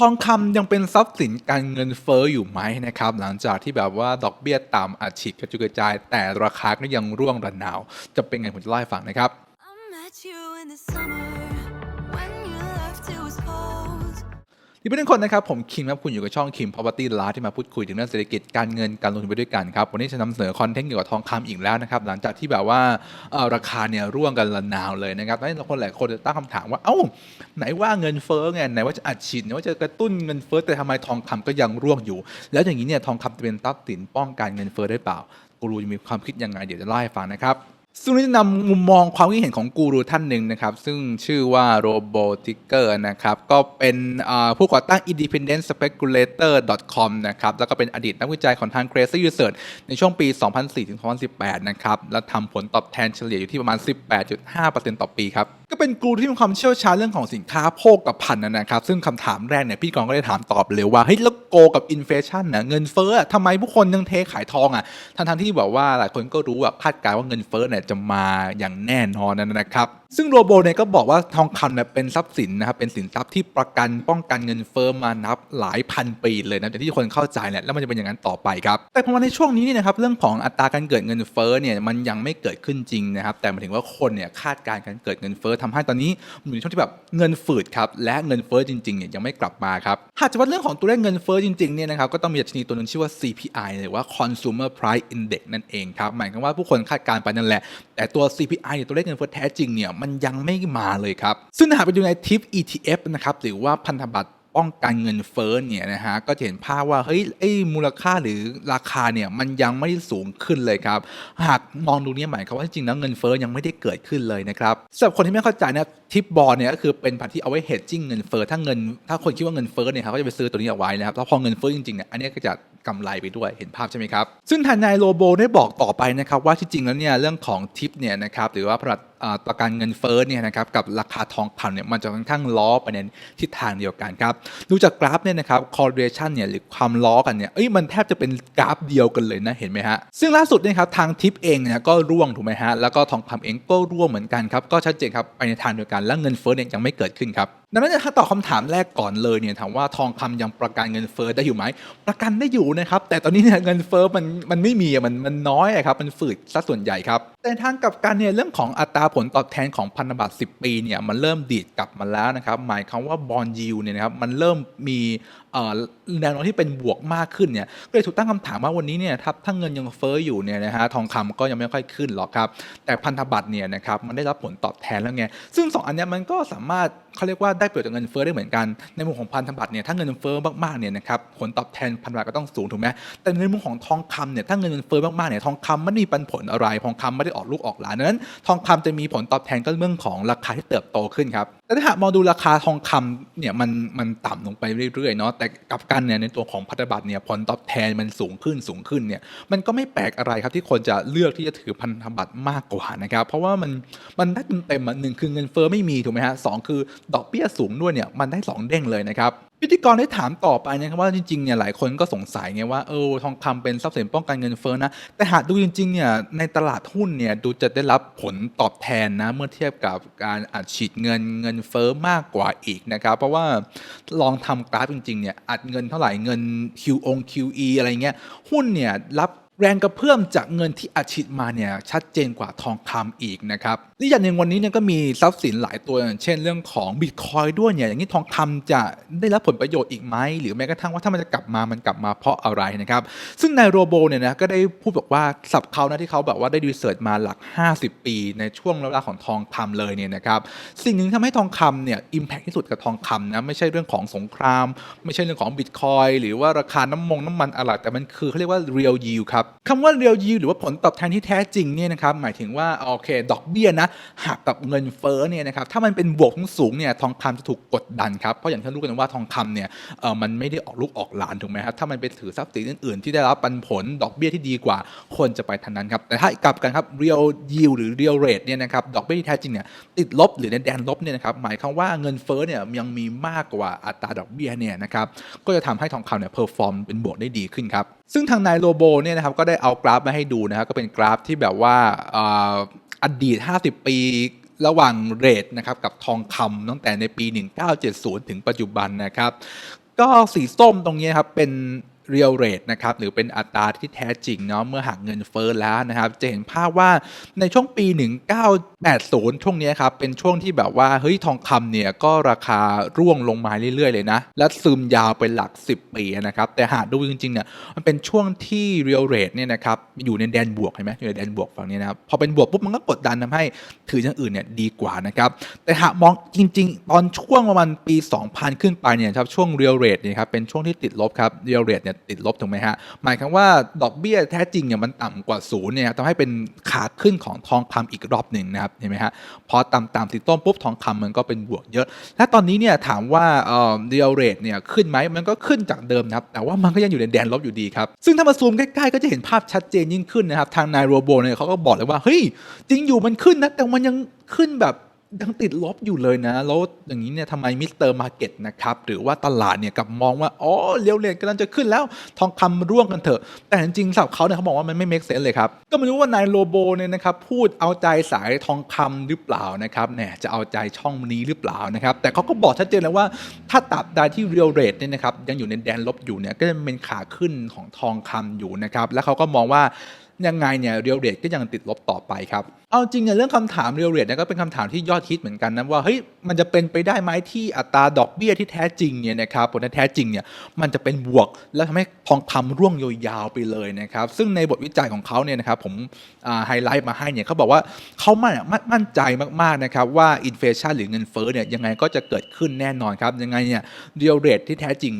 ทองคำยังเป็นทรัพย์สินการเงินเฟ้ออยู่ไหมนะครับ หลังจากที่แบบว่าดอกเบี้ยต่ำอัดฉีดกระจุยกระจาย แต่ราคาก็ยังร่วงระนาว จะเป็นไงผมจะเล่าให้ฟังนะครับ ที่เพื่อนๆคนนะครับ ผมคิมครับคุณอยู่กับช่องคิม Property ลาที่มาพูดคุยถึงเรื่องเศรษฐกิจการเงินการลงทุนไปด้วยกันครับ วันนี้จะนำเสนอคอนเทนต์เกี่ยวกับทองคำอีกแล้วนะครับหลังจากที่แบบว่าราคาเนี่ยร่วงกันระนาวเลยนะครับแล้วคนหลายคนจะตั้งคำถามว่าเอ้าไหนว่าเงินเฟ้อไงไหนว่าจะอัดฉีดไหนว่าจะกระตุ้นเงินเฟ้อแต่ทำไมทองคำก็ยังร่วงอยู่ แล้วอย่างนี้เนี่ยทองคำจะเป็นทรัพย์สินป้องกันเงินเฟ้อได้เปล่ากูรูจะมีความคิดยังไงเดี๋ยวจะเล่าให้ฟังนะครับ ซึ่งนี่จะนำมุมมองความคิดเห็นของกูรูท่านหนึ่งนะครับ ซึ่งชื่อว่าโรบอติกเกอร์นะครับ ก็เป็นผู้ก่อตั้ง Independent Speculator com นะครับ แล้วก็เป็นอดีตนักวิจัยของทาง Crazy Research ในช่วงปี 2004-2018 นะครับ และทำผลตอบแทนเฉลี่ยอยู่ที่ประมาณ 18.5%ต่อปีครับ ก็เป็นกูรูที่มีความเชี่ยวชาญเรื่องของสินค้าโภคกับพันนะครับ ซึ่งคำถามแรกเนี่ยพี่กองก็ได้ถามตอบเลยว่าเฮ้ยแล้วโกกับอินเฟชันนะเงินเฟ้อทำไมผู้คนยังเทขายทองอะทั้งทที่แบบว่าหลายคนก็รู้ว่าคาดการณ์ว่าเงินเฟ้อเนี่ยจะมาอย่างแน่นอนนะครับ ซึ่งโรโบเนี่ยก็บอกว่าทองคำเนี่ยเป็นทรัพย์สินนะครับเป็นสินทรัพย์ที่ประกันป้องกันเงินเฟ้อมานับหลายพันปีเลยนะแต่ที่คนเข้าใจแหละแล้วมันจะเป็นอย่างนั้นต่อไปครับแต่พอมาในช่วงนี้เนี่ยนะครับเรื่องของอัตราการเกิดเงินเฟ้อเนี่ยมันยังไม่เกิดขึ้นจริงนะครับแต่หมายถึงว่าคนเนี่ยคาดการณ์การเกิดเงินเฟ้อทำให้ตอนนี้อยู่ในช่วงที่แบบเงินฝืดครับและเงินเฟ้อจริงๆเนี่ยยังไม่กลับมาครับหากจะวัดเรื่องของตัวเลขเงินเฟ้อจริงๆเนี่ยนะครับก็ต้องมีดัชนีตัวนึงชื่อว่า CPI หรือว่า Consumer Price Index นั่นเองครับหมายความว่าผู้คนคาดการณ์ไปนั่นแหละแต่ตัว CPI เนี่ยตัวเลขเงินเฟ้อแท้จริงเนี่ยมันยังไม่มาเลยครับ ซึ่งหากไปดูในทิป ETF นะครับหรือว่าพันธบัตรป้องกันเงินเฟ้อเนี่ยนะฮะก็จะเห็นภาพว่าเฮ้ยไอ้มูลค่าหรือราคาเนี่ยมันยังไม่ได้สูงขึ้นเลยครับ หากมองดูเนี่ยหมายความว่าจริงๆแล้วเงินเฟ้อยังไม่ได้เกิดขึ้นเลยนะครับสำหรับคนที่ไม่เข้าใจนะทิปบอลเนี่ยก็คือเป็นพันธุ์ที่เอาไว้ hedging เงินเฟ้อถ้าเงิน ถ้าคนคิดว่าเงินเฟ้อเนี่ยครับก็จะไปซื้อตัวนี้เอาไว้นะครับแล้วพอเงินเฟ้อจริงๆเนี่ยอันนี้ก็จะกำไรไปด้วยเห็นภาพใช่ไหมครับซึ่งทางนายโลโบได้บอกต่อไปนะครับว่าที่จริงแล้วเนี่ยเรื่องของทิปเนี่ยนะครับหรือว่าผลัด อ่าประกันเงินเฟ้อเนี่ยนะครับกับราคาทองคำเนี่ยมันจะค่อนข้างล้อไปในทิศทางเดียวกันครับดูจากกราฟเนี่ยนะครับ correlation เนี่ยหรือความล้อกันเนี่ยเอ้ยมันแทบจะเป็นกราฟเดียวกันเลยนะเห็นไหมฮะซึ่งล่าสุดเนี่ยครับทางทิปเองเนี่ยก็ร่วงถูกไหมฮะแล้วก็ทองคำเองก็ร่วงเหมือนกันครับก็ชัดเจนครับไปในทางเดียวกันและเงินเฟ้อเนี่ยยังไม่เกิดขึ้นครับดังนั้นถ้าตอบคำถามแรกก่อนเลยเนี่ยถามว่าทองคำยังประกันเงินเฟ้อได้อยู่ไหมประกันได้อยู่นะครับแต่ตอนนี้เนี่ยเงินเฟ้อมันมันไม่มีอะมันมันน้อยอะครับมันฝืดซะส่วนใหญ่ครับแต่ทางกับกันเนี่ยเรื่องของอัตราผลตอบแทนของพันธบัตร 10 ปีเนี่ยมันเริ่มดีดกลับมาแล้วนะครับหมายความว่าบอลยูเนี่ยนะครับมันเริ่มมีแนวโน้มที่เป็นบวกมากขึ้นเนี่ยก็เลยถูกตั้งคำถามว่าวันนี้เนี่ยถ้าถ้าเงินยังเฟ้ออยู่เนี่ยนะฮะทองคำก็ยังไม่ค่อยขึ้นหรอกครับแต่พันธบัตรเนี่ยนะครับมันได้รับผลตอบแทนแล้วไงซึ่งสองอันเนี้ยมันก็สามารถเขาเรียกว่าได้เประโยชน์จากเงินเฟ้อได้เหมือนกัน ในมุมของพันธบัตรเนี่ยถ้าเงินเฟ้อมากๆเนี่ยนะครับผลตอบแทนพันธบัตรก็ต้องสูงถูกไหมแต่ในมุมของทองคำเนี่ยถ้าเงินเฟ้อมากๆเนี่ยทองคำไม่ได้มีปันผลอะไรทองคำไม่ได้ออกลูกออกหลานดังนั้น ทองคำจะมีผลตอบแทนก็เรื่องของราคาที่เติบโตขึ้นครับแต่ถ้าหากมองดูราคาทองคำเนี่ยมันมันต่ำลงไปเรื่อยๆเนาะแต่กับกันเนี่ยในตัวของพันธบัตรเนี่ยผลตอบแทนมันสูงขึ้นสูงขึ้นเนี่ยมันก็ไม่แปลกอะไรครับที่คนจะเลือกที่จะถือพันธบัตรมากกว่านะครับเพราะว่ามันมันได้เต็มๆหนึ่งคือเงินเฟ้อไม่มีถูกไหมฮะสองคือดอกเบี้ยสูงด้วยเนี่ยมันได้สองเด้งเลยนะครับพิธีกรได้ถามต่อไปนะครับว่าจริงๆเนี่ยหลายคนก็สงสัยไงว่าเออทองคำเป็นทรัพย์สินป้องกันเงินเฟ้อนะแต่หากดูจริงๆเนี่ยในตลาดหุ้นเนี่ยดูจะได้รับผลตอบแทนนะเมื่อเทียบกับการอัดฉีดเงินเงินเฟ้อมากกว่าอีกนะครับ เพราะว่าลองทำกราฟจริงๆเนี่ยอัดเงินเท่าไหร่เงิน Q อง QE อะไรเงี้ยหุ้นเนี่ยรับ แรงกระเพื่อมจากเงินที่อัดฉีดมาเนี่ยชัดเจนกว่าทองคำอีกนะครับและอย่างหนึ่งวันนี้เนี่ยก็มีทรัพย์สินหลายตัวอย่างเช่นเรื่องของบิตคอยด้วยเนี่ยอย่างนี้ทองคำจะได้รับผลประโยชน์อีกไหมหรือแม้กระทั่งว่าถ้ามันจะกลับมามันกลับมาเพราะอะไรนะครับซึ่งนายโรโบเนี่ยนะก็ได้พูดบอกว่าสับเขานะที่เขาแบบว่าได้ดีเสิร์ชมาหลัก 50 ปี ในช่วงเวลาของทองคำเลยเนี่ยนะครับสิ่งหนึ่งที่ทำให้ทองคำเนี่ยอิมแพคที่สุดกับทองคำนะไม่ใช่เรื่องของสงคราม ไม่ใช่เรื่องของบิตคอยหรือว่าราคาน้ำมงน้ำมันอะไรแต่มันคือเขาเรียกว่า real yield ครับคำว่า real yield หรือว่าผลตอบแทนที่แท้จริงเนี่ยนะครับหมายถึงว่าโอเค ดอกเบี้ยนะหักกับเงินเฟ้อเนี่ยนะครับถ้ามันเป็นบวกสูงเนี่ยทองคำจะถูกกดดันครับเพราะอย่างที่รู้กันว่าทองคำเนี่ยเออมันไม่ได้ออกลูกออกหลานถูกไหมครับถ้ามันไปถือทรัพย์สินอื่นๆ ที่ได้รับปันผลดอกเบี้ยที่ดีกว่าคนจะไปทางนั้นครับแต่ถ้ากลับกันครับ real yield หรือ real rate เนี่ยนะครับดอกเบี้ยที่แท้จริงเนี่ยติดลบหรือในแดนลบเนี่ยนะครับหมายความว่าเงินเฟ้อเนี่ยยังมีมากกว่าอัตราดอกเบี้ยเนี่ยนะครับก็จะทำให้ทองคำเนี่ยเพอร์ฟอร์มเป็นบวกได้ดีขึ้นครับ ซึ่งทางนายโลโบเนี่ยนะครับก็ได้เอากราฟมาให้ดูนะครับก็เป็นกราฟที่แบบว่าอดีต 50 ปีระหว่างเรทนะครับกับทองคำตั้งแต่ในปี 1970 ถึงปัจจุบันนะครับ ก็สีส้มตรงนี้ครับเป็น real rate นะครับหรือเป็นอัตราที่แท้จริงเนาะเมื่อหักเงินเฟ้อแล้วนะครับ จะเห็นภาพว่าในช่วงปี 1980 ช่วงนี้ครับเป็นช่วงที่แบบว่าเฮ้ยทองคำเนี่ยก็ราคาร่วงลงมาเรื่อยๆเลยนะ และซึมยาวเป็นหลัก 10 ปีนะครับ แต่หากดูจริงๆเนี่ยมันเป็นช่วงที่ real rate เนี่ยนะครับอยู่ในแดนบวกเห็นไหมอยู่ในแดนบวกฝั่งนี้นะครับพอเป็นบวกปุ๊บมันก็กดดันทำให้ถืออย่างอื่นเนี่ยดีกว่านะครับแต่หากมองจริง ๆ ตอนช่วงประมาณปี 2000 ขึ้นไปเนี่ยครับช่วง real rate เนี่ยครับเป็นช่วงที่ติดลบครับ real rate เนี่ยติดลบถูกไหมฮะหมายความว่าดอกเบี้ยแท้จริงเนี่ยมันต่ำกว่าศูนย์เนี่ยทำให้เป็นขาขึ้นของทองคำอีกรอบหนึ่งนะครับเห็นไหมฮะพอต่ำๆสีต้มปุ๊บทองคำมันก็เป็นบวกเยอะ และตอนนี้เนี่ยถามว่าเออ real rate เนี่ยขึ้นไหมมันก็ขึ้นจากเดิมนะครับแต่ว่ามันก็ยังอยู่ในแดนลบอยู่ดีครับซึ่งถ้ามาซูมใกล้ๆก็จะเห็นภาพชัดเจนยิ่งขึ้นนะครับทางนายโรโบเนี่ยเขาก็บอกเลยว่าเฮ้ยจริงอยู่มันขึ้นนะแต่มันยังขึ้นแบบ ยังติดลบอยู่เลยนะ แล้วอย่างนี้เนี่ยทำไมมิสเตอร์มาร์เก็ตนะครับ หรือว่าตลาดเนี่ยกับมองว่า อ๋อเรียวเรทกำลังจะขึ้นแล้วทองคำร่วงกันเถอะ แต่จริงๆสำหรับเขาเนี่ยเขาบอกว่ามันไม่ make sense เลยครับ ก็ไม่รู้ว่านายโรโบเนี่ยนะครับ พูดเอาใจสายทองคำหรือเปล่านะครับเนี่ยจะเอาใจช่องนี้หรือเปล่านะครับ แต่เขาก็บอกชัดเจนแล้วว่า ถ้าตราบใดที่ real rate เนี่ยนะครับยังอยู่ในแดนลบอยู่เนี่ยก็จะเป็นขาขึ้นของทองคำอยู่นะครับแล้วเขาก็มองว่ายังไงเนี่ยเรียลเรทก็ยังติดลบต่อไปครับ เอาจริงเนี่ยเรื่องคำถามเรียลเรทเนี่ยก็เป็นคำถามที่ยอดฮิตเหมือนกันนะว่าเฮ้ยมันจะเป็นไปได้ไหมที่อัตราดอกเบี้ยที่แท้จริงเนี่ยนะครับผลที่แท้จริงเนี่ยมันจะเป็นบวกแล้วทำให้ทองคำร่วงยาวๆไปเลยนะครับซึ่งในบทวิจัยของเขาเนี่ยนะครับผมไฮไลท์มาให้เนี่ยเขาบอกว่าเขามั่นมั่นใจมากๆนะครับว่าอินเฟชันหรือเงินเฟ้อเนี่ยยังไงก็จะเกิดขึ้นแน่นอนครับยังไงเนี่ยเรียลเรทที่แท้จริง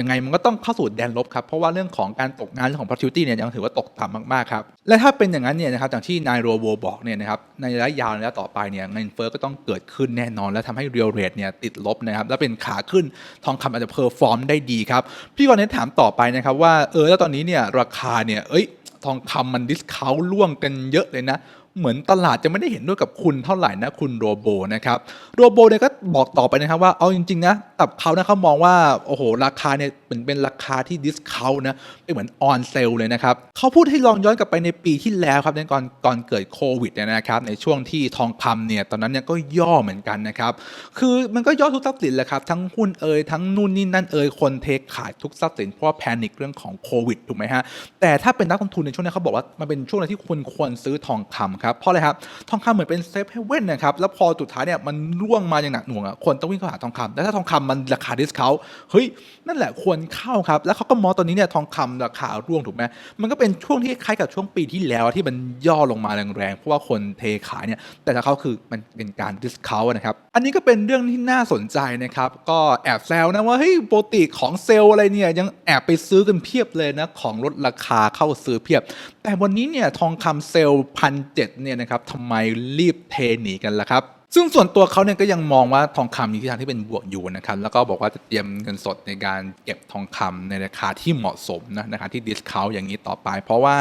ยังไงมันก็ต้องเข้าสู่แดนลบครับ เพราะว่าเรื่องของการตกงานเรื่องของ productivity เนี่ยยังถือว่าตกต่ำมากๆครับและถ้าเป็นอย่างนั้นเนี่ยนะครับอย่างที่นายโรโบบอกเนี่ยนะครับในระยะยาวระยะต่อไปเนี่ยเงินเฟ้อก็ต้องเกิดขึ้นแน่นอน และทำให้ real rate เนี่ยติดลบนะครับแล้วเป็นขาขึ้นทองคำอาจจะเพอร์ฟอร์มได้ดีครับ พี่กรณ์เนี่ยถามต่อไปนะครับว่าเออแล้วตอนนี้เนี่ยราคาเนี่ยเอ้ยทองคำมันดิสคาวล่วงกันเยอะเลยนะ เหมือนตลาดจะไม่ได้เห็นด้วยกับคุณเท่าไหร่นะคุณโรโบนะครับโรโบเนี่ยก็บอกต่อไปนะครับว่าเอาจริงๆนะกับเขานะเขามองว่าโอ้โหราคาเนี่ยเหมือนเป็นราคาที่ดิสเคานะเป็นเหมือนออนเซลเลยนะครับเขาพูดให้ลองย้อนกลับไปในปีที่แล้วครับในก่อนก่อนเกิดโควิดเนี่ยนะครับในช่วงที่ทองคำเนี่ยตอนนั้นเนี่ยก็ย่อเหมือนกันนะครับคือมันก็ย่อทุกทรัพย์สินแหละครับทั้งหุ้นเอ่ยทั้งนู่นนี่นั่นเอ่ยคนเทขายทุกทรัพย์สินเพราะว่าแพนิคเรื่องของโควิดถูกไหมฮะแต่ถ้าเป็นนักลงทุนในช่วงนี้เขาบอกว่ามันเป็นช่วงที่คุณควรซื้อทองคำครับเพราะอะไรครับทองคำเหมือนเป็นเซฟเฮเว่นนะครับแล้วพอสุดท้ายเนี่ยมันร่วงมาอย่างหนักหน่วงอะคนต้องวิ่งเข้าหาทองคำแล้วถ้าทองคำมันราคาดิสเขาเฮ้ยนั่นแหละควรเข้าครับแล้วเขาก็มองตอนนี้เนี่ยทองคำราคาร่วงถูกไหมมันก็เป็นช่วงที่คล้ายกับช่วงปีที่แล้วที่มันย่อลงมาแรงๆเพราะว่าคนเทขายเนี่ยแต่ถ้าเขาคือมันเป็นการดิสเขานะครับอันนี้ก็เป็นเรื่องที่น่าสนใจนะครับก็แอบแซวนะว่าเฮ้ยโปกติของเซลอะไรเนี่ยยังแอบไปซื้อกันเพียบเลยนะของลดราคาเข้าซื้อเพียบ แต่วันนี้เนี่ยทองคำเซลพันเจ็ดเนี่ยนะครับทำไมรีบเทหนีกันล่ะครับซึ่งส่วนตัวเขาเนี่ยก็ยังมองว่าทองคำมีทิศทางที่เป็นบวกอยู่นะครับแล้วก็บอกว่าจะเตรียมเงินสดในการเก็บทองคำในราคาที่เหมาะสมนะราคาที่ดิสคาวอย่างนี้ต่อไป เพราะว่า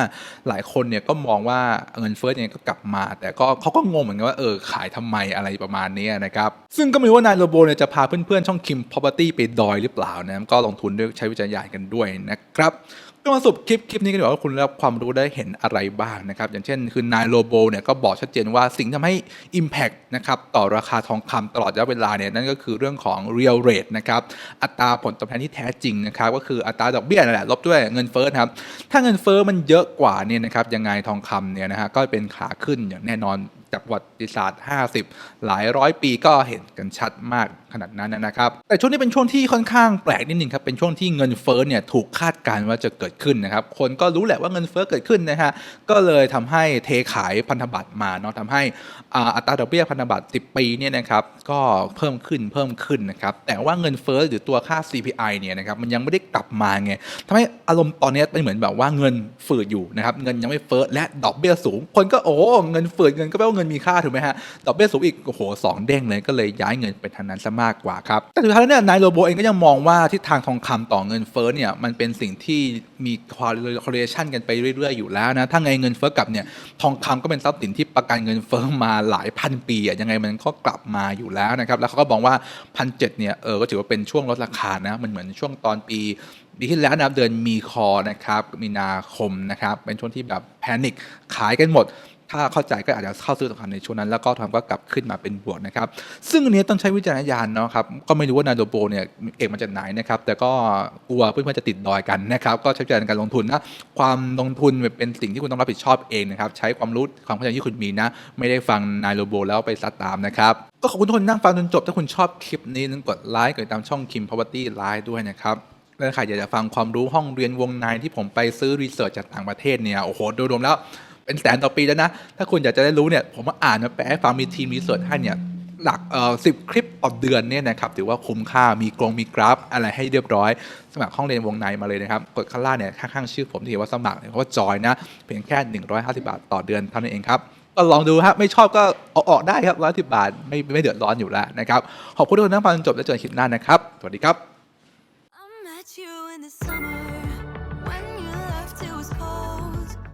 หลายคนเนี่ยก็มองว่าเงินเฟ้อเนี่ยก็กลับมา แต่ก็เขาก็งงเหมือนกันว่าเออขายทำไมอะไรประมาณนี้นะครับซึ่งก็ไม่รู้ว่านายโรโบเนี่ยจะพาเพื่อนๆช่องคิม property ไปดอยหรือเปล่านะก็ลงทุนด้วยใช้วิจารณญาณกันด้วยนะครับ ก็มาสรุปคลิปคลิปนี้กันดีกว่าว่าคุณได้รับความรู้ได้เห็นอะไรบ้างนะครับ อย่างเช่นคือนายโลโบเนี่ยก็บอกชัดเจนว่าสิ่งที่ทำให้ Impact นะครับต่อราคาทองคำตลอดระยะเวลาเนี่ยนั่นก็คือเรื่องของ real rate นะครับอัตราผลตอบแทนที่แท้จริงนะครับก็คืออัตราดอกเบี้ยนั่นแหละลบด้วยเงินเฟ้อครับถ้าเงินเฟ้อมันเยอะกว่าเนี่ยนะครับยังไงทองคำเนี่ยนะฮะก็เป็นขาขึ้นอย่างแน่นอน จากประวัติศาสตร์ 50 หลายร้อยปีก็เห็นกันชัดมากขนาดนั้นนะครับ แต่ช่วงนี้เป็นช่วงที่ค่อนข้างแปลกนิดนึงครับเป็นช่วงที่เงินเฟ้อเนี่ยถูกคาดการณ์ว่าจะเกิดขึ้นนะครับคนก็รู้แหละว่าเงินเฟ้อเกิดขึ้นนะฮะก็เลยทำให้เทขายพันธบัตรมาเนาะทำให้อัตราดอกเบี้ยพันธบัตร 10 ปีเนี่ยนะครับก็เพิ่มขึ้นเพิ่มขึ้นนะครับแต่ว่าเงินเฟ้อหรือตัวค่า CPI เนี่ยนะครับมันยังไม่ได้กลับมาไงทำให้อารมณ์ตอนนี้เป็นเหมือนแบบว่าเงินฝืดอยู่นะครับเงินยังไม่เฟ้อและดอกเบี้ยสูง คนก็โอ้เงินฝืดเงินก็แปลว่าเงินมีค่าถูกไหมฮะดอกเบี้ยสูงอีกโอ้โหสองเด้งเลยก็เลยย้ายเงินไปทางนั้นซะมากกว่าครับแต่สุดท้ายแล้วเนี่ยนายโรโบเองก็ยังมองว่าทิศทางทองคำต่อเงินเฟ้อเนี่ยมันเป็นสิ่งที่มี correlation กันไปเรื่อยๆอยู่แล้วนะถ้าไงเงินเฟ้อกลับเนี่ยทองคำก็เป็นทรัพย์สินที่ประกันเงินเฟ้อมาหลายพันปีอะยังไงมันก็กลับมาอยู่แล้วนะครับแล้วเขาก็บอกว่าพันเเนี่ยเออก็ถือว่าเป็นช่วงลดราคานะมันเหมือนช่วงตอนปีปีที่แล้วนะครับเดือนมีคอนะครับมีนาคมนะครับเป็นช่วงที่แบบแพนิคขายกันหมด ถ้าเข้าใจก็อาจจะเข้าซื้อสำคัญในช่วงนั้น แล้วก็ทำก็กลับขึ้นมาเป็นบวกนะครับ ซึ่งอันนี้ต้องใช้วิจารณญาณเนาะครับ ก็ไม่รู้ว่านาโดโบเนี่ยเอกมาจากไหนนะครับ แต่ก็กลัวเพื่อนๆจะติดดอยกันนะครับ ก็ใช้วิจารณญาณในการลงทุนนะ ความลงทุนเป็นสิ่งที่คุณต้องรับผิดชอบเองนะครับ ใช้ความรู้ความเข้าใจที่คุณมีนะ ไม่ได้ฟังนายโลโบแล้วไปซัดตามนะครับก็ขอบคุณทุกคนนั่งฟังจนจบ ถ้าคุณชอบคลิปนี้นึกกดไลค์กดติดตามช่อง Kim Property Live ด้วยนะครับและใครอยากจะฟังความรู้ห้องเรียนวงในที่ผมไปซื้อรีเสิร์ชจากต่างประเทศเนี่ย โอ้โห โดยรวมแล้ว เป็นแสนต่อปีแล้วนะ ถ้าคุณอยากจะได้รู้เนี่ยผมมาอ่านมาแปลให้ฟังมีทีมรีเสิร์ชให้เนี่ยหลักเอ่อสิบคลิปต่อเดือนเนี่ยนะครับถือว่าคุ้มค่ามีกรงมีกราฟอะไรให้เรียบร้อย สมัครห้องเรียนวงในมาเลยนะครับ กดข้างล่างเนี่ยข้างๆชื่อผมที่เห็นว่าสมัครเนี่ยเพราว่าจอยนะเพียงแค่ 150 บาทต่อเดือนเท่านั้นเองครับก็ลองดูฮะไม่ชอบก็เอาออกได้ครับร้อยสิบบาทไม่ไม่เดือดร้อนอยู่แล้วนะครับขอบคุณทุกคนที่นั่งฟังจนจบและเจอกันคลิปหน้านะครับสวัสดีครับ